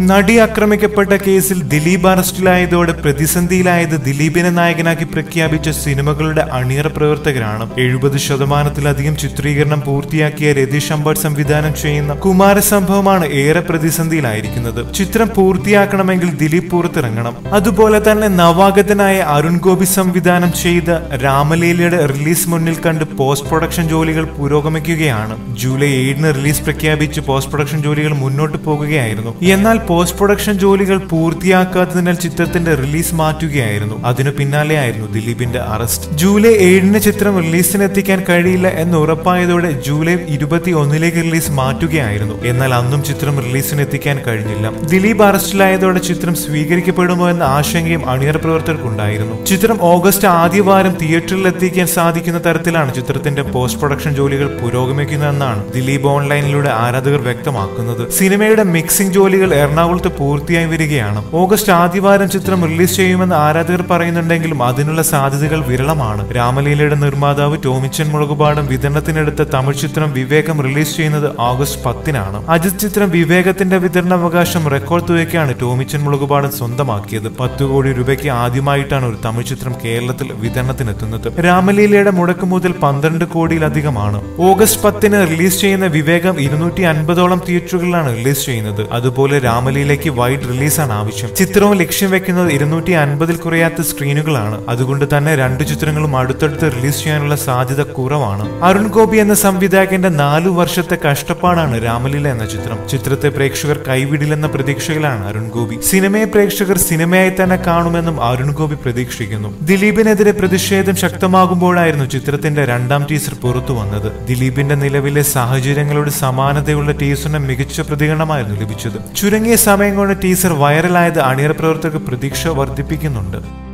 നടി ആക്രമിക്കപ്പെട്ട കേസിൽ ദിലീപ് അറസ്റ്റിലായതോടെ പ്രതിസന്ധിയിലായത് ദിലീപിനെ നായകനാക്കി പ്രഖ്യാപിച്ച സിനിമകളുടെ അണിയറ പ്രവർത്തകരാണ്. എഴുപത് ശതമാനത്തിലധികം ചിത്രീകരണം പൂർത്തിയാക്കിയ രതീഷ് അമ്പാട് സംവിധാനം ചെയ്യുന്ന കുമാരസംഭവമാണ് ഏറെ പ്രതിസന്ധിയിലായിരിക്കുന്നത്. ചിത്രം പൂർത്തിയാക്കണമെങ്കിൽ ദിലീപ് പുറത്തിറങ്ങണം. അതുപോലെ തന്നെ നവാഗതനായ അരുൺ ഗോപി സംവിധാനം ചെയ്ത രാമലീലയുടെ റിലീസ് മുന്നിൽ കണ്ട് പോസ്റ്റ് പ്രൊഡക്ഷൻ ജോലികൾ പുരോഗമിക്കുകയാണ്. ജൂലൈ ഏഴിന് റിലീസ് പ്രഖ്യാപിച്ച് പോസ്റ്റ് പ്രൊഡക്ഷൻ ജോലികൾ മുന്നോട്ട് പോകുകയായിരുന്നു. എന്നാൽ പോസ്റ്റ് പ്രൊഡക്ഷൻ ജോലികൾ പൂർത്തിയാക്കാത്തതിനാൽ ചിത്രത്തിന്റെ റിലീസ് മാറ്റുകയായിരുന്നു. അതിനു പിന്നാലെയായിരുന്നു ദിലീപിന്റെ അറസ്റ്റ് ജൂലൈ ഏഴിന് ചിത്രം റിലീസിന് എത്തിക്കാൻ കഴിയില്ല എന്ന് ഉറപ്പായതോടെ ജൂലൈ ഇരുപത്തി ഒന്നിലേക്ക് റിലീസ് മാറ്റുകയായിരുന്നു. എന്നാൽ അന്നും ചിത്രം റിലീസിന് എത്തിക്കാൻ കഴിഞ്ഞില്ല. ദിലീപ് അറസ്റ്റിലായതോടെ ചിത്രം സ്വീകരിക്കപ്പെടുമോ എന്ന ആശങ്കയും അണിയർ പ്രവർത്തകർക്കുണ്ടായിരുന്നു. ചിത്രം ഓഗസ്റ്റ് ആദ്യവാരം തിയേറ്ററിൽ എത്തിക്കാൻ സാധിക്കുന്ന തരത്തിലാണ് ചിത്രത്തിന്റെ പോസ്റ്റ് പ്രൊഡക്ഷൻ ജോലികൾ പുരോഗമിക്കുന്നതെന്നാണ് ദിലീപ് ഓൺലൈനിലൂടെ ആരാധകർ വ്യക്തമാക്കുന്നത്. സിനിമയുടെ മിക്സിംഗ് ജോലികൾ എറണാകുളത്ത് പൂർത്തിയായി വരികയാണ്. ഓഗസ്റ്റ് ആദ്യവാരം ചിത്രം റിലീസ് ചെയ്യുമെന്ന് ആരാധകർ പറയുന്നുണ്ടെങ്കിലും അതിനുള്ള സാധ്യതകൾ വിരളമാണ്. രാമലീലയുടെ നിർമ്മാതാവ് ടോമിച്ചൻ മുളകുപാടം വിതരണത്തിനെടുത്ത തമിഴ് ചിത്രം വിവേകം റിലീസ് ചെയ്യുന്നത് ഓഗസ്റ്റ് പത്തിനാണ്. അജിത് ചിത്രം വിവേകത്തിന്റെ വിതരണാവകാശം റെക്കോർഡ് തുകയ്ക്കാണ് ടോമിച്ചൻ മുളകുപാടം സ്വന്തമാക്കിയത്. പത്ത് കോടി രൂപയ്ക്ക് ആദ്യമായിട്ടാണ് ഒരു തമിഴ് ചിത്രം കേരളത്തിൽ വിതരണത്തിനെത്തുന്നത്. രാമലീലയുടെ മുടക്കു മുതൽ പന്ത്രണ്ട് കോടിയിലധികമാണ്. ഓഗസ്റ്റ് പത്തിന് റിലീസ് ചെയ്യുന്ന വിവേകം ഇരുന്നൂറ്റി അൻപതോളം തിയേറ്ററുകളിലാണ് റിലീസ് ചെയ്യുന്നത്. അതുപോലെ രാമലീലയ്ക്ക് വൈഡ് റിലീസാണ് ആവശ്യം. ചിത്രവും ലക്ഷ്യം വെക്കുന്നത് ഇരുന്നൂറ്റി അൻപതിൽ കുറയാത്ത സ്ക്രീനുകളാണ് അതുകൊണ്ട് തന്നെ രണ്ടു ചിത്രങ്ങളും അടുത്തടുത്ത് റിലീസ് ചെയ്യാനുള്ള സാധ്യത കുറവാണ്. അരുൺ ഗോപി എന്ന സംവിധായകന്റെ നാലു വർഷത്തെ കഷ്ടപ്പാടാണ് രാമലീല എന്ന ചിത്രം. ചിത്രത്തെ പ്രേക്ഷകർ കൈവിടില്ലെന്ന പ്രതീക്ഷയിലാണ് അരുൺ ഗോപി. സിനിമയെ പ്രേക്ഷകർ സിനിമയായി തന്നെ കാണുമെന്നും അരുൺ ഗോപി പ്രതീക്ഷിക്കുന്നു. ദിലീപിനെതിരെ പ്രതിഷേധം ശക്തമാകുമ്പോഴായിരുന്നു ചിത്രത്തിന്റെ രണ്ടാം ടീസർ പുറത്തു വന്നത്. ദിലീപിന്റെ നിലവിലെ സാഹചര്യങ്ങളോട് സമാനതയുള്ള ടീസറിന് മികച്ച പ്രതികരണമായിരുന്നു ലഭിച്ചത്. ചുരുങ്ങിയ സമയം കൊണ്ട് ടീസർ വൈറലായത് അണിയറ പ്രവർത്തകർക്ക് പ്രതീക്ഷ വർദ്ധിപ്പിക്കുന്നുണ്ട്.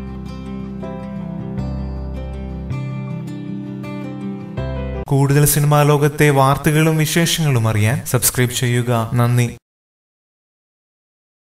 കൂടുതൽ സിനിമാ ലോകത്തെ വാർത്തകളും വിശേഷങ്ങളും അറിയാൻ സബ്സ്ക്രൈബ് ചെയ്യുക. നന്ദി.